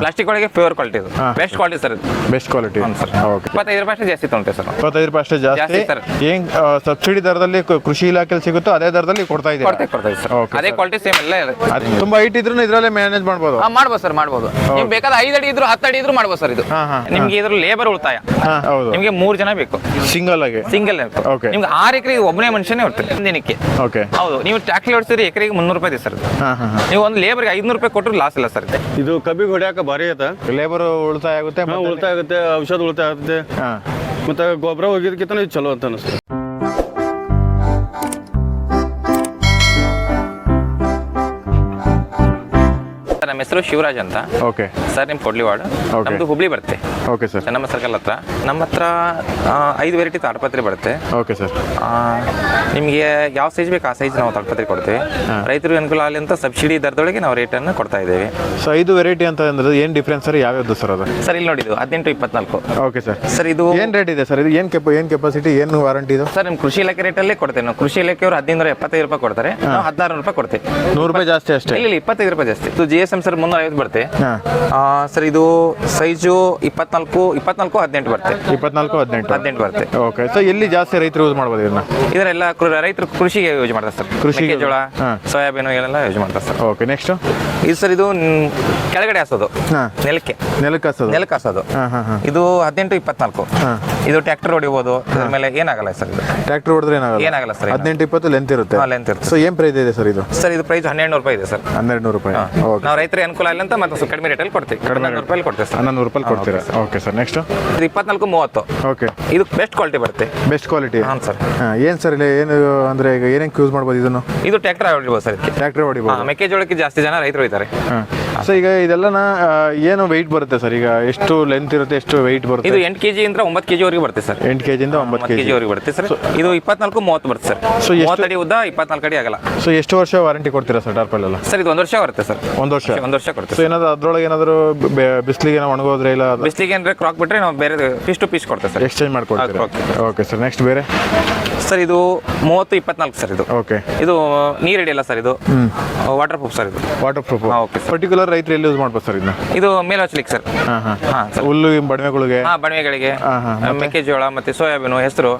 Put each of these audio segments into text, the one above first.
Plastic ಒಳಗೆ pure quality ಇದು. Best quality sir ಇದು. ಬೆಸ್ಟ್ ಕ್ವಾಲಿಟಿ ಸರ್ ಓಕೆ ಇಪ್ಪತ್ತೈದು ರೂಪಾಯಿ ಅಷ್ಟೇ ಜಾಸ್ತಿ ತಗೊಂಡೆ ಸರ್ ಇಪ್ಪತ್ತೈದು ರೂಪಾಯಿ ಅಷ್ಟೇ ಜಾಸ್ತಿ ಸರ್. ಏನ್ ಸಬ್ಸಿಡಿ ದರದಲ್ಲಿ ಕೃಷಿ ಇಲಾಖೆಯಲ್ಲಿ ಸಿಗುತ್ತೋ ಅದೇ ದರದಲ್ಲಿ ಕೊಡ್ತಾ ಇದೆ ಕೊಡ್ತಾ ಕೊಡ್ತಾ ಸರ್ ಅದೇ ಕ್ವಾಲಿಟಿ ಸೇಮ್ ಎಲ್ಲ ಇದೆ. ತುಂಬಾ ಹೈಟ್ ಇದ್ರೂ ಇದರಲ್ಲೇ ಮ್ಯಾನೇಜ್ ಮಾಡ್ಬೋದು. ಹಾ ಮಾಡ್ಬೋದು ಸರ್ ಮಾಡ್ಬೋದು. ನಿಮ್ಗೆ ಬೇಕಾದ ಐದು ಅಡಿ ಇದ್ರು ಹತ್ತು ಅಡಿ ಇದ್ರು ಮಾಡ್ಬೋದು ಸರ್ ಇದು. ನಿಮ್ಗೆ ಇದ್ರ ಲೇಬರ್ ಉಳಿತಾಯ. ಹಾ ಹೌದು. ನಿಮ್ಗೆ ಮೂರು ಜನ ಬೇಕು. ಸಿಂಗಲ್ ಆಗಿ. ಸಿಂಗಲ್ ಓಕೆ ನಿಮ್ಗೆ ಆರು ಎಕರೆ ಒಬ್ಬನೇ ಮನುಷ್ಯನೇ ಇರ್ತಾರೆ ದಿನಕ್ಕೆ. ಓಕೆ ಹೌದು ನೀವು ಟ್ಯಾಕ್ಲಿ ಹೊಡ್ಸಿದ್ರೆ ಎಕರೆಗೆ ಮುನ್ನೂರು ರೂಪಾಯಿ ಇದೆ ಸರ್ ನೀವು ಒಂದು ಲೇಬರ್ಗೆ ಐದುನೂರು ರೂಪಾಯಿ ಕೊಟ್ಟರು ಲಾಸ್ ಇಲ್ಲ ಸರ್ ಇದು. ಇದು ಕಬ್ಬಿಗೆ ಹೊಡ್ಯಾಕ ಭಾರಿ ಐತ. ಲೇಬರ್ ಉಳಿತಾಯ ಆಗುತ್ತೆ ಉಳಿತಾಯ ಆಗುತ್ತೆ ಔಷಧ ಉಳಿತಾಯ ಆಗುತ್ತೆ. ಮತ್ತೆ ಗೊಬ್ಬರ ಹೋಗಿದ್ದಕ್ಕಿಂತ ಇದು ಚಲೋ ಅಂತ ಅನಿಸ್ತದೆ ಹೆಸರು ಶಿವರಾಜ್ ಅಂತ. ಓಕೆ. ಸರ್ ನಿಮ್ ಕೊಡ್ಲಿವಾಡ್. ನಮ್ದು ಹುಬ್ಳಿ ಬರುತ್ತೆ. Okay sir. ನಮ್ಮ ಸರ್ಕಲ್ ಹತ್ರ. ನಮ್ಮ ಹತ್ರ ಐದು ವೆರೈಟಿ ತಾಡಪತ್ರೆ ಬರುತ್ತೆ. Okay sir. ನಿಮಗೆ ಯಾವ ಸೈಜ್ ಬೇಕು ಆ ಸೈಜ್ ನಾವು ತಾಡಪತ್ರೆ ಕೊಡ್ತೇವೆ. ರೈತರು ಅನುಕೂಲ ಆಗಲಿ ಅಂತ ಸಬ್ಸಿಡಿ ದರದೊಳಗೆ ನಾವು ರೇಟನ್ನು ಕೊಡ್ತಾ ಇದ್ದೇವೆ. ಸೊ ಐದು ವೆರೈಟಿ ಅಂತ ಅಂದ್ರೆ ಏನು ಡಿಫ್ರೆನ್ಸ್ ಸರ್? ಯಾವ್ಯಾವ್ದು ಸರ್ ಅದು? ಸರ್ ಇಲ್ಲಿ ನೋಡಿದ್ದು ಹದಿನೆಂಟು ಇಪ್ಪತ್ನಾಲ್ಕು. Okay sir. ಸರ್ ಇದು ಏನು ರೇಟ್ ಇದೆ ಸರ್? ಇದು ಏನು ಕೆಪ ಏನು ಕೆಪಾಸಿಟಿ ಏನು ವಾರಂಟಿ ಇದು? ಸರ್ ನಿಮ್ಮ ಕೃಷಿ ಇಲಾಖೆ ರೇಟಲ್ಲೇ ಕೊಡ್ತೇವೆ. ನಾವು ಕೃಷಿ ಇಲಾಖೆಯವರು ಹದಿನೈದು ಎಪ್ಪತ್ತೈದು ರೂಪಾಯಿ ಕೊಡ್ತಾರೆ. ನಾವು ಹದಿನಾರು ರೂಪಾಯಿ ಕೊಡ್ತೇವೆ. ನೂರು ರೂಪಾಯಿ ಜಾಸ್ತಿ ಅಷ್ಟೇ? ಇಲ್ಲಿ ಇಪ್ಪತ್ತೈದು ರೂಪಾಯಿ ಜಾಸ್ತಿ. ಜಿ ಎಸ್ ಎಂ ಸರ್ ಮುನ್ನೂರ ಐವತ್ತು ಬರುತ್ತೆ. ಸರ್ ಇದು ಸೈಜು ಇಪ್ಪತ್ನಾಲ್ಕು ಇಪ್ಪತ್ನಾಲ್ಕು ಹದಿನೆಂಟು ಬರುತ್ತೆ. ಇಪ್ಪತ್ನಾಲ್ಕು ಹದಿನೆಂಟು. ಹದಿನೆಂಟು ಬರುತ್ತೆ. ಓಕೆ ಸೊ ಎಲ್ಲಿ ಜಾಸ್ತಿ ರೈತರು ಯೂಸ್ ಮಾಡ್ಬೋದು ಇದನ್ನ? ಇದರೆಲ್ಲ ರೈತರು ಕೃಷಿಗೆ ಯೂಸ್ ಮಾಡ್ತಾರೆ ಸರ್. ಕೃಷಿಗೆ- ಜೋಳ. ಸೋಯಾಬೀನು ಇವೆಲ್ಲ ಯೂಸ್ ಮಾಡ್ತಾರೆ ಸರ್. ಓಕೆ ನೆಕ್ಸ್ಟ್ ಇದು ಸರ್ ಇದು ಕೆಳಗಡೆ ಹಾಸೋದು. ಹಾ. ನೆಲಕ್ಕೆ. ನೆಲಕ್ಕೆ ಹಸೋದು. ನೆಲಕ್ಕೆ ಹಾಸೋದು. ಹಾಂ ಹಾಂ ಹಾಂ. ಇದು ಹದಿನೆಂಟು ಇಪ್ಪತ್ನಾಲ್ಕು. ಹಾ. ಇದು ಟ್ರ್ಯಾಕ್ಟರ್ ಹೊಡಿಬೋದು ಆಮೇಲೆ ಮೇಲೆ ಏನಾಗಲ್ಲ ಸರ್ ಇದು? ಟ್ರ್ಯಾಕ್ಟರ್ ಹೊಡೆದ್ರೆ ಏನಾಗಲ್ಲ? ಏನಾಗಲ್ಲ ಸರ್ ಹದಿನೆಂಟು ಇಪ್ಪತ್ತು ಲೆಂತ್ ಇರುತ್ತೆ. ಲೆಂತ್ length ಇರುತ್ತೆ. ಸೊ ಏನು ಪ್ರೈಸ್ ಇದೆ ಸರ್ ಇದು? ಸರ್ ಇದು ಪ್ರೈಸ್ ಹನ್ನೆರಡು ನೂರು ರೂಪಾಯಿ ಇದೆ ಸರ್. ಹನ್ನೆರಡು ನೂರು ರೂಪಾಯಿ ಓಕೆ. ನಾವು ರೈತರಿಗೆ ಅನುಕೂಲ ಇಲ್ಲ ಅಂತ ಮತ್ತೆ ಸ್ವಲ್ಪ ಕಡಿಮೆ ರೇಟಲ್ಲಿ ಕೊಡ್ತೀವಿ. ಕಡಿಮೆ ರೂಪಾಯಿ ಕೊಡ್ತೀವಿ ಸರ್. ಹನ್ನೊಂದು ರೂಪಾಯಿ ಕೊಡ್ತೀರಾ? ಓಕೆ ಸರ್ ನೆಕ್ಸ್ಟ್ ಇದು ಇಪ್ಪತ್ನಾಲ್ಕು ಮೂವತ್ತು. ಓಕೆ. ಇದು ಬೆಸ್ಟ್ ಕ್ವಾಲಿಟಿ ಬರುತ್ತೆ. ಬೆಸ್ಟ್ ಕ್ವಾಲಿಟಿ ಹಾಂ ಸರ್. ಏನು ಸರ್ ಇಲ್ಲಿ ಏನು ಅಂದ್ರೆ ಈಗ ಏನೇನು ಯೂಸ್ ಮಾಡ್ಬೋದು ಇದನ್ನು? ಇದು ಟ್ರ್ಯಾಕ್ಟರ್ ಹೊಡಿಬೋದು ಸರ್ ಇದಕ್ಕೆ. ಟ್ರ್ಯಾಕ್ಟರ್ ಹಾ, ಹೊಡಿಬೋದು ಮೆಕ್ಕೆಜೋಳಕ್ಕೆ ಜಾಸ್ತಿ ಜನ ರೈತರು ಇದ್ದಾರೆ ಹಾಂ. ಸೊ ಈಗ ಇದೆಲ್ಲನ ಆ, ಏನು ವೆಯ್ಟ್ ಬರುತ್ತೆ ಸರ್? ಈಗ ಎಷ್ಟು ಲೆಂತ್ ಇರುತ್ತೆ ಎಷ್ಟು ವೆಯ್ಟ್ ಬರುತ್ತೆ? ಇದು ಎಂಟು ಎಂಟು ಕೆಜಿ ಇಂದ ಒಂಬತ್ತು ಕೆಜಿ ವರೆಗೆ ಬರುತ್ತೆ ಸರ್. ಎಂಟು ಕೆ ಜಿಂದ ಒಂಬತ್ತು ಕೆ ಕೆಜಿ. ಜಿ ವರೆಗೆ ಬರುತ್ತೆ ಸರ್. ಇದು ಇಪ್ಪತ್ನಾಲ್ಕು ಮೂವತ್ತು ಬರುತ್ತೆ ಸರ್. ಸೊ ಮೂವತ್ತು ಅಡಿ ಉದ್ದ ಇಪ್ಪತ್ನಾಲ್ಕು ಅಡಿ ಆಗಲ್ಲ. ಸೊ ಎಷ್ಟು ವರ್ಷ ವಾರಂಟಿ ಕೊಡ್ತೀರಾ ಸರ್ ಟಾರ್ಪಲ್ ಎಲ್ಲ? ಸರ್ ಇದು ಒಂದು ವರ್ಷ ಬರುತ್ತೆ ಸರ್. ಒಂದು ವರ್ಷ. ಒಂದು ವರ್ಷ ಸೊ ಕೊಡ್ತೀವಿ ಏನಾದ್ರು ಅದ್ರೊಳಗೆ ಏನಾದರೂ ಬಿಸಿಲಿಗೆ ಏನೋ ಒಣಗೋದ್ರೆ ಇಲ್ಲ ಬಿಸಿಲಿಗೆ ಏನಾದ್ರೆ ಕ್ರಾಕ್ ಬಿಟ್ರೆ ನಾವು ಬೇರೆ ಪೀಸ್ ಟು ಪೀಸ್ ಕೊಡ್ತೇವೆ ಸರ್. ಎಕ್ಸ್ಚೇಂಜ್ ಮಾಡ್ಕೊಡ್ತೀವಿ. ಓಕೆ ಸರ್ ನೆಕ್ಸ್ಟ್ ಬೇರೆ? ಸರ್ ಇದು ಮೂವತ್ತು ಇಪ್ಪತ್ನಾಲ್ಕು ಸರ್ ಇದು. ಓಕೆ ಇದು ನೀರು ಹಿಡಿಯಲ್ಲ ಸರ್ ಇದು. ವಾಟರ್ ಪ್ರೂಫ್ ಸರ್ ಇದು. ವಾಟರ್ ಪ್ರೂಫ್ ಓಕೆ ಪರ್ಟಿಕ್ಯುಲರ್ ರೈತರು ಎಲ್ಲಿ ಯೂಸ್ ಮಾಡ್ಬೋದು ಸರ್ ಇದನ್ನ? ಇದು ಮೇಲೆ ಹಚ್ಲಿಕ್ಕೆ ಸರ್. ಹಾಂ ಹಾಂ. ಹಾಂ ಸರ್. ಹುಲ್ಲು ಬಡಮೆಗಳಿಗೆ? ಹಾ ಮತ್ತೆ? ಮೆಕ್ಕೆಜೋಳ ಮತ್ತೆ ಸೋಯಾಬೀನ್ ಹೆಸರು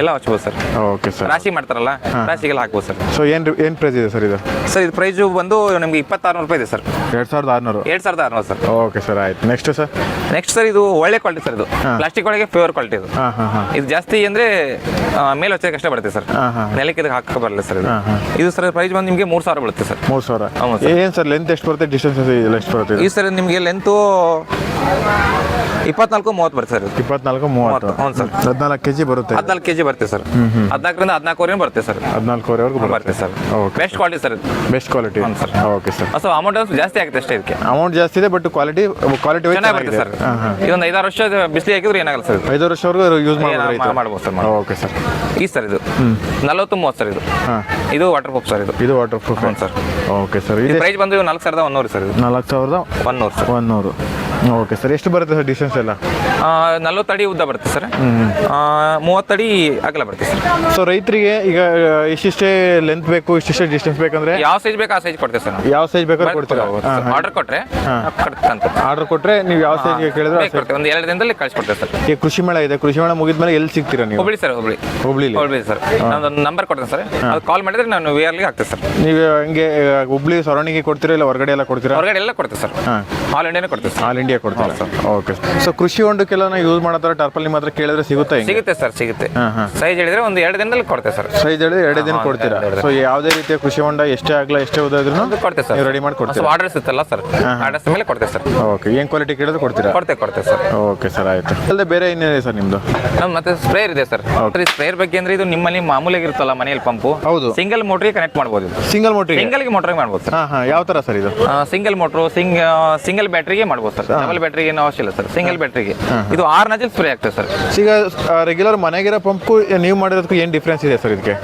ಎಲ್ಲ ಹಚ್ಬೋದು ಸರ್. ಓಕೆ ಸರ್ ರಾಶಿ ಮಾಡ್ತಾರಲ್ಲ ರಾಶಿಗೆಲ್ಲ ಹಾಕ್ಬೋದು ಸರ್. ಸೊ ಏನ್ ಏನ್ ಪ್ರೈಸ್ ಇದೆ ಸರ್ ಇದು? ಸರ್ ಇದು ಪ್ರೈಸ್ ಬಂದು ನಿಮಗೆ ಇಪ್ಪತ್ತಾರು ರೂಪಾಯಿ ಇದೆ ಸರ್. ಎರಡ್ ಸಾವಿರದ ಆರುನೂರು? ಎರಡು ಸಾವಿರದ ಆರುನೂರು ಸರ್. ಓಕೆ ಸರ್ ಆಯ್ತು. ನೆಕ್ಸ್ಟ್ ಸರ್ ನೆಕ್ಸ್ಟ್ ಸರ್ ಇದು ಒಳ್ಳೆ ಕ್ವಾಲಿಟಿ ಸರ್ ಇದು. ಪ್ಲಾಸ್ಟಿಕ್ ಒಳಗೆ ಪ್ಯೂರ್ ಕ್ವಾಲಿಟಿ ಇದು. ಇದು ಜಾಸ್ತಿ ಅಂದ್ರೆ ಮೇಲೆ ಹಚ್ಚಕ್ಕೆ ಕಷ್ಟ ಬರುತ್ತೆ ಸರ್. ನೆಲಕ್ಕೆ ಇದಕ್ಕೆ ಹಾಕಕ್ಕೆ ಬರಲ್ಲ ಸರ್ ಇದು. ಸರ್ ಪ್ರೈಸ್ ಬಂದು ನಿಮಗೆ ಮೂರು ಸಾವಿರ ಬೀಳುತ್ತೆ ಸರ್. ಮೂರು ಸಾವಿರ. ಏನು ಸರ್ ಲೆಂತ್ ಎಷ್ಟು ಬರುತ್ತೆ? ಡಿಸ್ಟೆನ್ಸ್ ಎಷ್ಟು ಬರುತ್ತೆ ಈ? ಸರ್ ನಿಮಗೆ ಲೆಂತು ಇಪ್ಪತ್ನಾಲ್ಕು ಮೂವತ್ತು ಬರುತ್ತೆ ಸರ್ ಇಪ್ಪತ್ನಾಲ್ಕು ಮೂವತ್ತು. ಹೌದು ಸರ್. ಹದಿನಾಲ್ಕು ಕೆ ಜಿ ಬರುತ್ತೆ ಹದಿನಾಲ್ಕು ಕೆಜಿ ಬರುತ್ತೆ ಸರ್. ಹದಿನಾಲ್ಕರಿಂದ ಹದಿನಾಲ್ಕುವರೆಗೂ ಬರುತ್ತೆ ಸರ್. ಹದಿನಾಲ್ಕುವರೆವರೆಗೂ ಬರುತ್ತೆ. Sir. Okay best quality sir ಇದು. Best quality sir. Okay sir so amount ಜಾಸ್ತಿ ಆಗುತ್ತೆ ಅಷ್ಟೇ ಇದಕ್ಕೆ. ಅಮೌಂಟ್ ಜಾಸ್ತಿ ಇದೆ ಬಟ್ ಕ್ವಾಲಿಟಿ ಕ್ವಾಲಿಟಿ ಚೆನ್ನಾಗಿ ಬರುತ್ತೆ ಸರ್. ಇದೊಂದು ಐದಾರು ವರ್ಷ ಬಿಸಿಲಿ ಹಾಕಿದ್ರೆ ಏನಾಗಲ್ಲ ಸರ್ ಐದಾರು ಐದು ವರ್ಷವರೆಗೂ ಯೂಸ್ ಮಾಡ್ಬೋದು ಸರ್ ಓಕೆ ಸರ್ ಈ ಸರ್ ಇದು. ನಲವತ್ತು ಮೂವತ್ತು ಸರ್ ಇದು. ಇದು ವಾಟರ್ ಪ್ರೂಫ್ ಸರ್ ಇದು. ಇದು waterproof sir. Okay sir ಇದು ಪ್ರೈಸ್ ಬಂದು ನಾಲ್ಕು ಸಾವಿರದ ಒಂದೂರು ಸರ್ ಇದು. ನಾಲ್ಕು ಸಾವಿರದ ಒನ್ನೂರು ಸರ್. ಒಂದೂರು. ಓಕೆ ಸರ್ ಎಷ್ಟು ಬರುತ್ತೆ ಸರ್ ಡಿಸ್ಟೆನ್ಸ್ ಎಲ್ಲ? ಅಡಿ ಉದ್ದ ಬರುತ್ತೆ ಸರ್. ಮೂವತ್ತಡಿ ಅಗಲ ಬರುತ್ತೆ ಸರ್. ಸೊ ರೈತರಿಗೆ ಈಗ ಇಷ್ಟಿಷ್ಟೇ ಲೆಂತ್ ಬೇಕು ಇಷ್ಟಿಷ್ಟೇ ಡಿಸ್ಟೆನ್ಸ್ ಬೇಕಂದ್ರೆ ಯಾವ ಸೈಜ್ ಬೇಕು ಆ ಸೈಜ್ ಕೊಡ್ತೇವೆ ಸರ್ ಯಾವ ಸೈಜ್ ಬೇಕು ಕೊಡ್ತೀರಾ? ಆರ್ಡರ್ ಕೊಟ್ಟರೆ ಆರ್ಡರ್ ಕೊಟ್ಟರೆ ನೀವು ಯಾವ ಸೈಜ್ ಕೇಳಿದ್ರೆ ಒಂದು ಎರಡು ದಿನದಲ್ಲಿ ಕಳಿಸ್ಕೊಡ್ತೇವೆ ಸರ್. ಈಗ ಕೃಷಿ ಮೇಳ ಇದೆ. ಕೃಷಿ ಮೇಳ ಮುಗಿದ ಮೇಲೆ ಎಲ್ಲಿ ಸಿಗ್ತೀರಾ ನೀವು? ಹುಬ್ಳಿ ಸರ್ ಹುಬ್ಳಿ. ಹುಬ್ಳಿಲಿ? ಹುಬ್ಳಿ ಸರ್. ನಾನು ನಂಬರ್ ಕೊಡ್ತೇನೆ ಸರ್. ಅದು ಕಾಲ್ ಮಾಡಿದ್ರೆ ನಾನು ವಿ ಆರ್ಗೆ ಹಾಕ್ತೇವೆ ಸರ್. ನೀವು ಹಂಗೆ ಹುಬ್ಳಿ ಸರೌಂಡಿಂಗ್ ಕೊಡ್ತೀರಾ ಇಲ್ಲ ಹೊರಗಡೆ ಎಲ್ಲ ಕೊಡ್ತೀರಾ? ಹೊರಗಡೆ ಎಲ್ಲ ಕೊಡ್ತೇವೆ ಸರ್. ಆಲ್ ಇಂಡಿಯಾನೇ ಕೊಡ್ತೇವೆ ಸರ್. ಆಲ್ ಇಂಡಿಯಾ ಕೊಡ್ತೀರಾ. ಓಕೆ ಸೊ ಕೃಷಿ ಹೊಂಡಕ್ಕೆಲ್ಲ ಯೂಸ್ ಮಾಡತ್ತಾರ ಟರ್ಪಲ್ ನಿಮ್ಮ ಹತ್ರ ಕೇಳಿದ್ರೆ ಸಿಗುತ್ತೆ ಸಿಗುತ್ತೆ ಸರ್ ಸಿಗುತ್ತೆ. ಸೈಜ್ ಹೇಳಿದ್ರೆ ಒಂದು ಎರಡು ದಿನದಲ್ಲಿ ಕೊಡ್ತೇವೆ ಸರ್. ಸೈಜ್ ಹೇಳಿ ಎರಡು ದಿನ ಕೊಡ್ತೀರಾ? ಸೊ ಯಾವುದೇ ರೀತಿಯ ಕೃಷಿ ಹೊಂಡ ಎಷ್ಟೇ ಆಗಲ್ಲ ಎಷ್ಟೇ ಉದಾದ್ರೂ ಅದು ಕೊಡ್ತೇವೆ ಸರ್. ರೆಡಿ ಮಾಡಿ ಕೊಡ್ತೀರಾ? ಆರ್ಡರ್ಸ್ ಇತ್ತಲ್ಲ ಸರ್. ಆರ್ಡರ್ಸ್ ಮೇಲೆ ಕೊಡ್ತೇವೆ ಸರ್. ಓಕೆ ಏನು ಕ್ವಾಲಿಟಿ ಕೇಳಿದ್ರೆ ಕೊಡ್ತೀರಾ? ಕೊಡ್ತೇವೆ ಕೊಡ್ತೇವೆ ಸರ್. ಓಕೆ ಸರ್ ಆಯ್ತು. ಅಲ್ಲದೆ ಬೇರೆ ಏನಿದೆ ಸರ್ ನಿಮ್ಮದು ನಮ್ ಮತ್ತೆ ಸ್ಪ್ರೇಯರ್ ಇದೆ ಸರ್. ಸ್ಪ್ರೇಯರ್ ಬಗ್ಗೆ ಅಂದ್ರೆ ಇದು ನಿಮ್ಮಲ್ಲಿ ಮಾಮೂಲಿ ಇರುತ್ತಲ್ಲ ಮನೆಯಲ್ಲಿ ಪಂಪು ಹೌದು. ಸಿಂಗಲ್ ಮೋಟ್ರಿಗೆ ಕನೆಕ್ಟ್ ಮಾಡಬಹುದು ಇದು. ಸಿಂಗಲ್ ಮೋಟ್ರಿಗೆ ಸಿಂಗಲ್ ಮೋಟ್ರಿಗೆ ಮಾಡ್ಬೋದು ಸರ್. ಯಾವ ಥರ ಸರ್ ಇದು? ಸಿಂಗಲ್ ಮೋಟ್ರು ಸಿಂಗ್ ಸಿಂಗಲ್ ಬ್ಯಾಟ್ರಿಗೆ ಮಾಡ್ಬೋದು ಸರ್. ಡಬಲ್ ಬ್ಯಾಟ್ರಿ ಏನು ಅವಶ್ಯ ಇಲ್ಲ ಸರ್ ಸಿಂಗಲ್ ಬ್ಯಾಟ್ರಿಗೆ ಇದು ಆರ್ ನಜಲ್ ಸ್ಪ್ರೇ ಆಗ್ತದೆ ಸರ್ ಈಗ ರೆಗ್ಯುಲರ್ ಮನೆಗಿರೋ ಪಂಪ್ಗೂ ನೀವು ಮಾಡಿರೋದಕ್ಕೂ ಏನು ಡಿಫ್ರೆನ್ಸ್ ಇದೆ ಸರ್ ಇದಕ್ಕೆ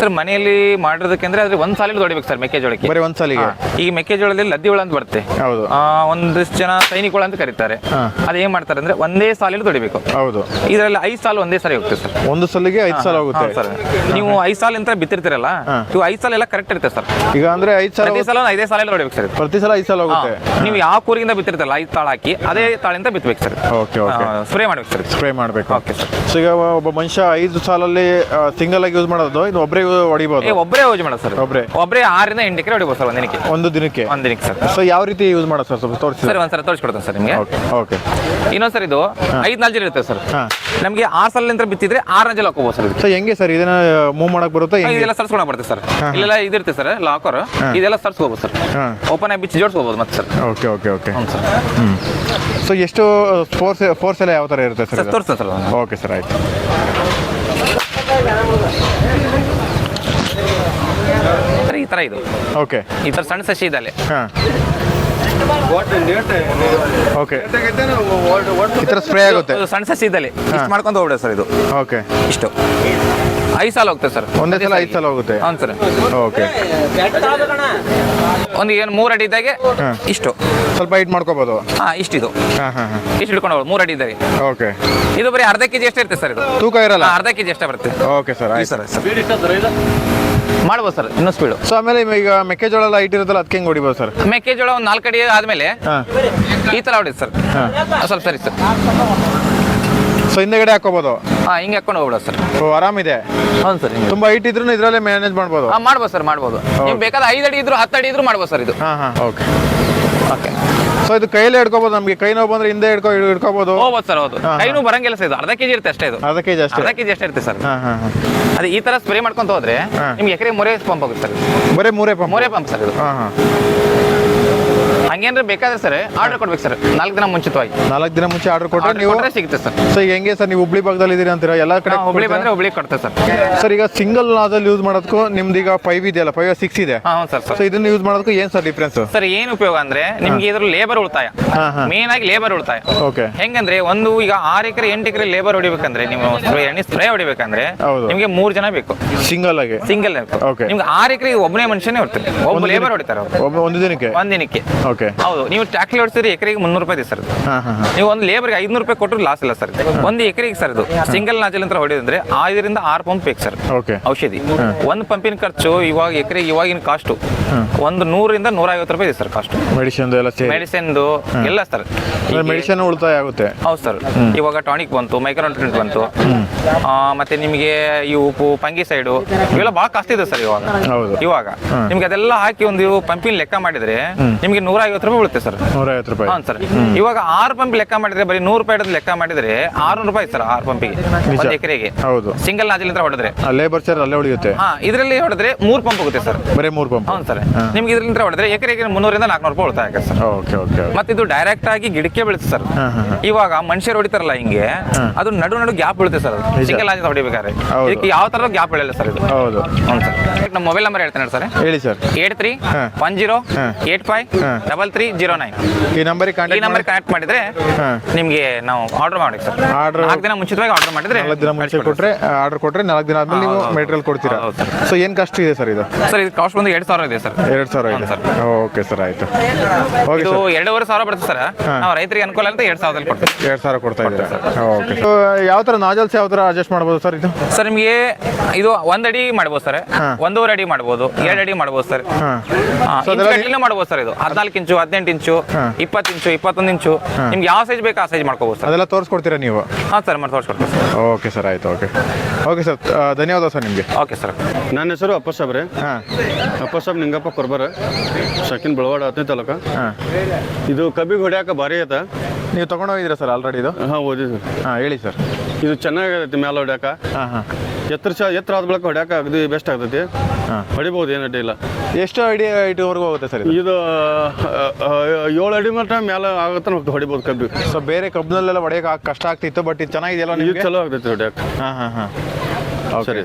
ಸರ್ ಮನೆಯಲ್ಲಿ ಮಾಡಿರೋದಕ್ಕೆ ಅಂದ್ರೆ ಅದ್ರ ಒಂದ್ ಸಾಲಿಗೆ ಹೊಡಿಬೇಕು ಸರ್ ಮೆಕ್ಕೆಜೋಳಕ್ಕೆ. ಬರೀ ಒಂದ್ ಸಾಲಿಗೆ. ಈ ಮೆಕ್ಕೆಜೋಳದಲ್ಲಿ ಲದ್ದಿ ಹುಳ ಅಂತ ಬರುತ್ತೆ. ಹೌದು. ಒಂದಿಷ್ಟು ಜನ ಸೈನಿಕಗಳು ಅಂತ ಕರೀತಾರೆ. ಹಾ. ಅದೇನ್ ಮಾಡ್ತಾರೆ ಅಂದ್ರೆ ಒಂದೇ ಸಾಲಿಲ್ ದೊಡಿಬೇಕು. ಹೌದು. ಇದರಲ್ಲಿ ಐದು ಸಾಲ ಒಂದೇ ಸಾರಿ ಹೋಗ್ತದೆ ಸರ್ ಒಂದು ಸಲಿಗೆ ಐದು ಸಾಲ ಹೋಗುತ್ತೆ. ಸರ್ ನೀವು ಐದು ಸಾಲ ಅಂತ ಬಿತ್ತಿರ್ತೀರಲ್ಲ. ನೀವು ಐದು ಸಾಲ ಎಲ್ಲ ಕರೆಕ್ಟ್ ಇರುತ್ತೆ ಸರ್ ಈಗ ಅಂದ್ರೆ ಐದು ಸಾಲ ಸಲ ಐದೇ ಸಾಲ ಹೊಡಿಬೇಕು ಸರ್ ಪ್ರತಿ ಸಲ ಐದು ಸಾಲ ಹೋಗುತ್ತೆ. ನೀವು ಯಾವ ಕೂರಿಗಿಂದ ಬಿತ್ತಿರ್ತಾರಲ್ಲ ಐದು ತಾಳ ಹಾಕಿ ಅದೇ ತಾಳಿಂದ ಬಿತ್ತಬೇಕು ಸರ್. ಓಕೆ ಓಕೆ ಸ್ಪ್ರೇ ಮಾಡ್ಬೇಕು ಸರ್. ಸ್ಪ್ರೇ ಮಾಡಬೇಕು. ಓಕೆ ಸರ್ ಸೊ ಈಗ ಒಬ್ಬ ಮನುಷ್ಯ ಐದು ಸಾಲಲ್ಲಿ ಸಿಂಗಲ್ ಆಗಿ ಯೂಸ್ ಮಾಡೋದು ಇದು ಒಬ್ಬರೇ ಹೊಡಿಬೋದು? ಒಬ್ಬರೇ ಯೂಸ್ ಮಾಡೋದು ಸರ್. ಒಬ್ಬರೇ ಒಬ್ಬರೇ ಆರಿಂದ ಎಂಟು ಎಕರೆ ಹೊಡಿಬೋದು ಸರ್ ಒಂದು ದಿನಕ್ಕೆ. ಒಂದು ದಿನಕ್ಕೆ? ಒಂದು ದಿನಕ್ಕೆ ಸರ್. ಸೊ ಯಾವ ರೀತಿ ಯೂಸ್ ಮಾಡೋದು ಸರ್? ಸ್ವಲ್ಪ ತೋರಿಸಿ ಸರ್. ಒಂದ್ಸಲ ತೋರಿಸ್ಕೊಡ್ತೇನೆ ಸರ್ ನಿಮಗೆ. ಓಕೆ ಓಕೆ ಇನ್ನೊಂದ್ ಸರ್ ಇದು ಐದು ನಾಲ್ಕು ಇರುತ್ತೆ ಸರ್. ನಮಗೆ ಆರು ಸಾಲಿನಿಂದ ಬಿತ್ತಿದ್ರೆ ಆರನೇ ನಂಜಲ್ ಹಾಕೋಬೋದು ಸರ್ ಸೊ ಹೆಂಗೆ ಸರ್? ಇದನ್ನ ಮೂವ್ ಮಾಡಕ್ ಬರುತ್ತೆ? ಇದೆಲ್ಲ ಸರ್ಸ್ಕೊಂಡು ಬರುತ್ತೆ ಸರ್. ಇಲ್ಲೆಲ್ಲ ಇದಿರುತ್ತೆ ಸರ್ ಲಾಕರ್ ಇದೆಲ್ಲ ಸರ್ಸ್ಕೋಬೋದು ಸರ್. ಓಪನ್ ಆಗಿ ಬಿಚ್ಚಿ ಜೋಡಿಸ್ಕೋಬೋದು ಮತ್ತೆ ಸರ್. ಓಕೆ ಓಕೆ ಓಕೆ ಹ್ಞೂ ಸರ್. ಹ್ಮ್. ಸೊ ಎಷ್ಟು ಫೋರ್ಸ್ ಫೋರ್ಸ್ ಎಲ್ಲ ಯಾವ ಥರ ಇರುತ್ತೆ ಸರ್ ಸರ್ ಓಕೆ ಸರ್ ಆಯಿತು. ಸರ್ ಈ ಥರ ಇದು. ಓಕೆ ಈ ಥರ ಸಣ್ಣ ಸಸಿ ಇದೆ ಹಾಂ. ಓಕೆ ಈ ಥರ ಸ್ಪ್ರೇ ಆಗುತ್ತೆ. ಸಣ್ಣ ಸಸಿ ಇದೆ ಮಾಡ್ಕೊಂಡು ಹೋಗ್ಬಿಡ ಸರ್ ಇದು. ಓಕೆ ಇಷ್ಟು. ಐದು ಸಾಲ ಹೋಗ್ತದೆ ಸರ್. ಒಂದೇ ಸಲ ಐದು ಸಲ ಹೋಗುತ್ತೆ? ಹಾಂ ಸರ್. ಓಕೆ. ಒಂದು ಏನು ಮೂರು ಅಡಿ ಇದ್ದಾಗೆ. ಇಷ್ಟು. ಸ್ವಲ್ಪ ಹೈಟ್ ಮಾಡ್ಕೋಬೋದು? ಹಾಂ ಇಷ್ಟು ಇದು ಹಾಂ ಹಾಂ. ಇಷ್ಟು ಹಿಡ್ಕೊಂಡು ಹೋಗ್ಬೋದು ಮೂರು ಅಡಿ ಇದ್ದಾಗೆ. ಓಕೆ. ಇದು ಬರೀ ಅರ್ಧ ಕೆಜಿ ಎಷ್ಟು ಇರುತ್ತೆ ಸರ್ ಇದು. ತೂಕ ಇರಲ್ಲ? ಅರ್ಧ ಕೆಜಿ ಎಷ್ಟೇ ಬರುತ್ತೆ. ಓಕೆ ಸರ್ ಆಯ್ತು. ಸರ್ ಮಾಡ್ಬೋದು ಸರ್ ಇನ್ನೂ ಸ್ಪೀಡ್ ಸೊ ಆಮೇಲೆ ಈಗ ಮೆಕ್ಕೆಜೋಳ ಎಲ್ಲ ಹೈಟ್ ಇರುತ್ತಲ್ಲ ಅದಕ್ಕೆ ಹೆಂಗೆ ಹೊಡಿಬೋದು ಸರ್? ಮೆಕ್ಕೆಜೋಳ ಒಂದು ನಾಲ್ಕು ಅಡಿ ಆದಮೇಲೆ ಈ ಥರ ಹೊಡಿದು ಸರ್. ಸ್ವಲ್ಪ ಸರಿ ಸರ್. ಸೊ ಹಿಂದೆಗಡೆ ಹಾಕೋಬೋದು ಹಾಂ ಹಿಂಗೆ ಹಾಕೊಂಡು ಹೋಗ್ಬಿಡೋದು ಸರ್. ಓ ಆರಾಮಿದೆ? ಹೌದು ಸರ್ ಹಿಂಗೆ. ತುಂಬ ಹೈಟ್ ಇದ್ರೂ ಇದರಲ್ಲೇ ಮ್ಯಾನೇಜ್ ಮಾಡ್ಬೋದು? ಹಾಂ ಮಾಡ್ಬೋದು ಸರ್ ಮಾಡ್ಬೋದು. ನೀವು ಬೇಕಾದ್ರೆ ಐದು ಅಡಿ ಇದ್ರು ಹತ್ತು ಅಡಿ ಇದ್ರು ಮಾಡ್ಬೋದು ಸರ್ ಇದು. ಹಾಂ ಹಾಂ ಓಕೆ. ಓಕೆ. ಸೊ ಇದು ಕೈಲೇ ಹಿಡ್ಕೋಬೋದು ನಮಗೆ. ಕೈ ನೋವು ಬಂದ್ರೆ ಹಿಂದೆ ಹಿಡ್ಕೊ ಹಿಡ್ಕೋಬೋದು? ಹೋಗ್ಬೋದು ಸರ್ ಹೌದು. ಕೈನೂ ಬರಂಗಿಲ್ಲ ಸರ್ ಇದು. ಅರ್ಧ ಕೆಜಿ ಇರುತ್ತೆ ಅಷ್ಟೇ ಇದು. ಅರ್ಧ ಕೆಜಿ ಅಷ್ಟೇ? ಅರ್ಧ ಕೆಜಿ ಅಷ್ಟೇ ಇರುತ್ತೆ ಸರ್. ಹಾಂ ಹಾಂ ಹಾಂ. ಅದೇ ಈ ತರ ಸ್ಪ್ರೇ ಮಾಡ್ಕೊಂತ ಹೋದ್ರೆ. ನಿಮ್ಗೆ ಎಕರೆ ಮೂರೇ ಪಂಪ್ ಆಗುತ್ತೆ ಸರ್. ಬರೀ ಮೂರೇ ಪಂಪ್ ಮೂರೇ ಪಂಪ್ ಸರ್ ಇದು. ಹಾಂ ಹಾಂ. ಹಂಗೇನ್ರೆ ಬೇಕಾದ್ರೆ ಸರ್ ಆರ್ಡರ್ ಕೊಡ್ಬೇಕು ಸರ್. ನಾಲ್ಕು ದಿನ ಮುಂಚಿತವಾಗಿ. ನಾಲ್ಕು ದಿನ ಮುಂಚೆ ಆರ್ಡರ್ ಕೊಟ್ಟರೆ ನೀವು ಸಿಗುತ್ತೆ ಸರ್. ಸೊ ಈಗ ಹೆಂಗೆ ಸರ್ ನೀವು ಹುಬ್ಳಿ ಭಾಗದಲ್ಲಿ ಇದ್ದೀರಿ ಅಂತೀರಾ? ಎಲ್ಲ ಕಡೆ ಹುಬ್ಳಿ ಬಂದ್ರೆ ಹುಬ್ಳಿ ಕೊಡ್ತೇವೆ ಸರ್. ಸರ್ ಈಗ ಸಿಂಗಲ್ ನಾದಲ್ಲಿ ಯೂಸ್ ಮಾಡೋದಕ್ಕೂ ನಿಮ್ದು ಈಗ ಫೈವ್ ಇದೆಯಲ್ಲ ಫೈವ್ ಸಿಕ್ಸ್ ಇದೆ. ಹಾಂ ಸರ್ ಸೊ ಇದನ್ನ ಯೂಸ್ ಮಾಡೋದಕ್ಕೂ ಏನು ಸರ್ ಡಿಫ್ರೆನ್ಸ್ ಸರ್ ಏನು ಉಪಯೋಗ ಅಂದ್ರೆ ನಿಮ್ಗೆ ಇದ್ರ ಲೇಬರ್ ಉಳಿತಾಯ. ಮೇನ್ ಆಗಿ ಲೇಬರ್ ಉಳಿತಾಯ. ಓಕೆ ಹೆಂಗಂದ್ರೆ ಒಂದು ಈಗ ಆರು ಎಕರೆ ಎಂಟು ಎಕರೆ ಲೇಬರ್ ಹೊಡಿಬೇಕಂದ್ರೆ ನೀವು ಎಣ್ಣೆ ಸ್ಪ್ರೇ ಹೊಡಿಬೇಕಂದ್ರೆ ಹೌದು. ನಿಮ್ಗೆ ಮೂರು ಜನ ಬೇಕು. ಸಿಂಗಲ್ ಆಗಿ? ಸಿಂಗಲ್ ಓಕೆ ನಿಮ್ಗೆ ಆರು ಎಕರೆ ಒಬ್ಬನೇ ಮನುಷ್ಯನೇ ಹೊಡ್ತಾರೆ ಒಬ್ಬ ಲೇಬರ್ ಹೊಡಿತಾರೆ ಒಂದು ದಿನಕ್ಕೆ? ಒಂದ್ ದಿನಕ್ಕೆ. ಓಕೆ ಹೌದು ನೀವು ಟ್ಯಾಕ್ಲಿ ಹೊಡಿಸಿದ್ರೆ ಎಕರೆಗೆ ಮುನ್ನೂರು ರೂಪಾಯಿ ಇದೆ ಸರ್ ನೀವು ಒಂದು ಲೇಬರ್ಗೆ ಐದ್ನೂರು ರೂಪಾಯಿ ಕೊಟ್ಟರು ಲಾಸ್ ಇಲ್ಲ ಸರ್ ಒಂದು ಎಕರೆಗೆ ಸರ್ ಇದು ಸಿಂಗಲ್ ನಾಜಲ್ ಅಂತ ಹೊಡೆಯೋದಂದ್ರೆ ಐದರಿಂದ ಆರು ಪಂಪ್ ಬೇಕು ಸರ್ ಓಕೆ ಔಷಧಿ. ಒಂದು ಪಂಪಿನ ಖರ್ಚು ಇವಾಗ ಎಕರೆಗೆ ಇವಾಗಿನ ಕಾಸ್ಟು ಒಂದು ನೂರಿಂದ ನೂರ ಐವತ್ತು ರೂಪಾಯಿ ಇದೆ ಸರ್. ಕಾಸ್ಟ್ ಮೆಡಿಸಿನ್ ಮೆಡಿಸಿನ್ ಎಲ್ಲ ಸರ್ ಮೆಡಿಸಿನ್ ಉಳಿತಾಯ ಆಗುತ್ತೆ. ಹೌದು ಸರ್ ಇವಾಗ ಟಾನಿಕ್ ಬಂತು ಮೈಕ್ರೋನ್ಯೂಟ್ರೆಂಟ್ ಬಂತು. ಆ, ಮತ್ತೆ ನಿಮಗೆ ಈ ಉಪ್ಪು ಪಂಗಿ ಸೈಡು ಇವೆಲ್ಲ ಬಹಳ ಕಾಸ್ಟ್ ಇದೆ ಸರ್ ಇವಾಗ. ಹೌದು. ಇವಾಗ. ನಿಮ್ಗೆ ಅದೆಲ್ಲ ಹಾಕಿ ಒಂದು ಪಂಪಿನ ಲೆಕ್ಕ ಮಾಡಿದ್ರೆ ನಿಮಗೆ ನೂರ ಐವತ್ತು ರೂಪಾಯಿ ಬೀಳುತ್ತೆ ಸರ್. ನೂರೈವತ್ತು ರೂಪಾಯಿ. ಹೌದು ಸರ್. ಇವಾಗ ಆರು ಪಂಪ್ ಲೆಕ್ಕ ಮಾಡಿದ್ರೆ ಬರೀ ನೂರು ರೂಪಾಯಿ ಲೆಕ್ಕ ಮಾಡಿದ್ರೆ ಆರು ರೂಪಾಯಿ ಸರ್ ಆರು ಪಂಪಿಗೆ. ಒಂದು ಎಕರೆಗೆ. ಹೌದು. ಸಿಂಗಲ್ ನಾಜಿಲ್ ಅಂತ ಹೊಡೆದ್ರೆ. ಲೇಬರ್ ಚಾರ್ಜ್ ಅಲ್ಲೇ ಉಳಿಯುತ್ತೆ. ಹಾ ಇದರಲ್ಲಿ ಹೊಡೆದ್ರೆ ಮೂರು ಪಂಪ್ ಹೋಗುತ್ತೆ ಸರ್. ಬರೀ ಮೂರು ಪಂಪ್. ಹೌದು ಸರ್. ನಿಮ್ಗೆ ಇದರಿಂದ ಹೊಡೆದ್ರೆ ಎಕರೆಗೆ ಮುನ್ನೂರಿಂದ ನಾಲ್ಕುನೂರು ರೂಪಾಯಿ ಉಳಿತಾಯ ಆಗುತ್ತೆ ಸರ್. ಓಕೆ ಓಕೆ ಮತ್ತೆ ಇದು ಡೈರೆಕ್ಟ್ ಆಗಿ ಗಿಡಕ್ಕೆ ಬೀಳುತ್ತೆ ಸರ್. ಹಾಂ ಹಾಂ ಹಾಂ. ಇವಾಗ ಮನುಷ್ಯರು ಹೊಡಿತಾರಲ್ಲ ಹಿಂಗೆ ಅದು ನಡು ನಡು ಗ್ಯಾಪ್ ಬೀಳುತ್ತೆ ಸರ್ ಸಿಂಗಲ್ ನಾಜಿಲ್ ಹೊಡಿಬೇಕಾದ್ರೆ. ಇದಕ್ಕೆ ಯಾವ ತರ ಗ್ಯಾಪ್ ಬೀಳಲ್ಲ ಸರ್ ಇದು. ಹೌದು. ಹೌದು ಸರ್. ನಮ್ಮ ಮೊಬೈಲ್ ನಂಬರ್ ಹೇಳ್ತೇನೆ ಸರ್. ಹೇಳಿ ಸರ್. ಏಟ್ ತ್ರೀ ಹಾ. ಒನ್ ಜೀರೋ ಹಾ. ಏಟ್ ಫೈವ್ ಹಾ. ಡಬಲ್ ತ್ರೀ ಜೀರೋ ನೈನ್ ಈ ನಂಬರಿಗೆ ಈ ಕಾಂಟ್ಯಾಕ್ಟ್ ನಂಬರ್ ಕನೆಕ್ಟ್ ಮಾಡಿದ್ರೆ ಹಾ. ನಿಮ್ಗೆ ನಾವು ಆರ್ಡರ್ ಮಾಡಿ ಸರ್ ಆರ್ಡರ್ ನಾಲ್ಕು ದಿನ ಮುಂಚಿತವಾಗಿ ಆರ್ಡರ್ ಮಾಡಿದ್ರೆ ನಾಲ್ಕು ದಿನ ಮುಂಚೆ ಕೊಟ್ಟರೆ ಆರ್ಡರ್ ಕೊಟ್ಟರೆ ನಾಲ್ಕು ದಿನ ಆದ್ಮೇಲೆ ನೀವು. ಮೆಟೀರಿಯಲ್ ಕೊಡ್ತೀರಾ? ಹೌದು, ಸೊ ಏನು ಕಾಸ್ಟ್ ಇದೆ ಸರ್ ಇದು? ಸರ್ ಇದು ಕಾಸ್ಟ್ ಬಂದು ಎರಡು ಸಾವಿರ ಇದೆ ಸರ್ ಎರಡು ಸಾವಿರ ಇದೆ. ಸರ್. ಓಕೆ ಸರ್ ಆಯಿತು. ಓಕೆ ಇದು ಸರ್ ಎರಡೂವರೆ ಸಾವಿರ ಬರುತ್ತೆ ಸರ್ ನಾವು ರೈತರಿಗೆ ಅನುಕೂಲ ಅಂತ ಎರಡು ಸಾವಿರದಲ್ಲಿ ಕೊಡ್ತೀವಿ. ಎರಡು ಸಾವಿರ ಕೊಡ್ತಾ ಇದ್ದೀರಾ? ಓಕೆ ಯಾವ ಥರ ನಾಜಲ್ಸ್ ಯಾವ ಥರ ಅಡ್ಜಸ್ಟ್ ಮಾಡ್ಬೋದು ಸರ್ ಇದು? ಸರ್ ನಿಮಗೆ ಇದು ಒಂದ್ ಅಡಿ ಮಾಡ್ಬೋದು ಸರ್ ಒಂದೂವರೆ ಅಡಿ ಮಾಡ್ಬೋದು ಎರಡು ಅಡಿ ಮಾಡ್ಬೋದು ಸರ್ ಹಾಂ. So ಮಾಡ್ಬೋದು ಸರ್ ಇದು. ಹದಿನಾಲ್ಕು ಇಂಚು ಹದಿನೆಂಟು ಇಂಚು. ಇಪ್ಪತ್ತು ಇಂಚು ಇಪ್ಪತ್ತೊಂದು ಇಂಚು. ನಿಮ್ಗೆ ಯಾವ ಸೈಜ್ ಬೇಕು ಆ ಸೈಜ್ ಮಾಡ್ಕೋಬಹುದು ಸರ್. ಅದೆಲ್ಲ ತೋರಿಸ್ಕೊಡ್ತೀರಾ ನೀವು? ಹಾಂ ಸರ್ ಮಾಡಿ ತೋರಿಸ್ಕೊಡ್ತೀವಿ ಸರ್. ಓಕೆ ಸರ್ ಆಯ್ತು ಓಕೆ. ಓಕೆ ಸರ್ ಧನ್ಯವಾದ ಸರ್ ನಿಮಗೆ. Okay sir. ನನ್ನ ಹೆಸರು ಅಪ್ಪ ಸಾಬ್ ರೀ. ಹಾಂ. ಅಪ್ಪ ಸಾಬ್ ನಿಂಗಪ್ಪ ಕೊರ್ಬಾರ. ಸಕಿನ್ ಬೆಳವಾಡ ಹತ್ತನೇ ತಾಲೂಕ. ಹಾಂ. ಇದು ಕಬ್ಬಿಗೆ ಹೊಡ್ಯಾಕ ಭಾರಿ ಐತ. ನೀವು ತೊಗೊಂಡೋಗಿದ್ದೀರಾ ಸರ್ ಆಲ್ರೆಡಿ ಇದು? ಹಾಂ ಓದಿದ್ವಿ ಹಾಂ ಹೇಳಿ ಸರ್. ಇದು ಚೆನ್ನಾಗೈತಿ ಮ್ಯಾಲ ಹೊಡ್ಯಾಕ. ಹಾಂ ಹಾಂ. ಎತ್ತರ ಚ ಎತ್ತರ ಆದ ಬಳಿಕ ಹೊಡ್ಯಾಕ ಅಗದಿ ಬೆಸ್ಟ್ ಆಗ್ತೈತಿ. ಹಾಂ. ಹೊಡಿಬೋದು ಏನು ಅಡ್ಡಿ ಇಲ್ಲ. ಎಷ್ಟು ಅಡಿ ಐಟಿವರೆಗೂ ಹೋಗುತ್ತೆ ಸರ್ ಇದು? ಆ, ಏಳು ಅಡಿ ಮಟ್ಟ ಆಗುತ್ತೆ ಆಗತ್ತ ಹೊಡಿಬೋದು ಕಬ್ಬಿ. ಸೊ ಬೇರೆ ಕಬ್ಬಿನಲ್ಲೆಲ್ಲ ಹೊಡೆಯೋಕೆ ಕಷ್ಟ ಆಗ್ತಿತ್ತು ಬಟ್ ಇದು ಚೆನ್ನಾಗಿದೆಯಲ್ಲ ಇದು ನಿಮಗೆ? ಚಲೋ ಆಗ್ತೈತಿ ಹೊಡ್ಯಾಕ. ಹಾಂ ಹಾಂ ಹಾಂ. ಓಕೆ ಸರಿ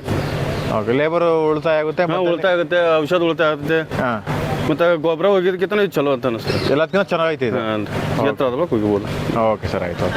ಓಕೆ ಲೇಬರ್ ಉಳಿತಾಯ ಆಗುತ್ತೆ ಹಾಂ ಉಳಿತಾಯ ಆಗುತ್ತೆ ಔಷಧ ಉಳಿತಾಯ ಆಗುತ್ತೆ. ಹಾಂ. ಮತ್ತು ಗೊಬ್ಬರ ಹೋಗಿದ್ಕಿಂತ ಇದು ಚಲೋ ಅಂತ ಅನಿಸ್ತದೆ ಎಲ್ಲದಕ್ಕಿಂತ ಚೆನ್ನಾಗೈತೆ ಇದು? ಎತ್ತರ ಆದ ಬಳಿಕ ಹೋಗಿಬೋದು ಓಕೆ ಸರ್ ಆಯಿತು.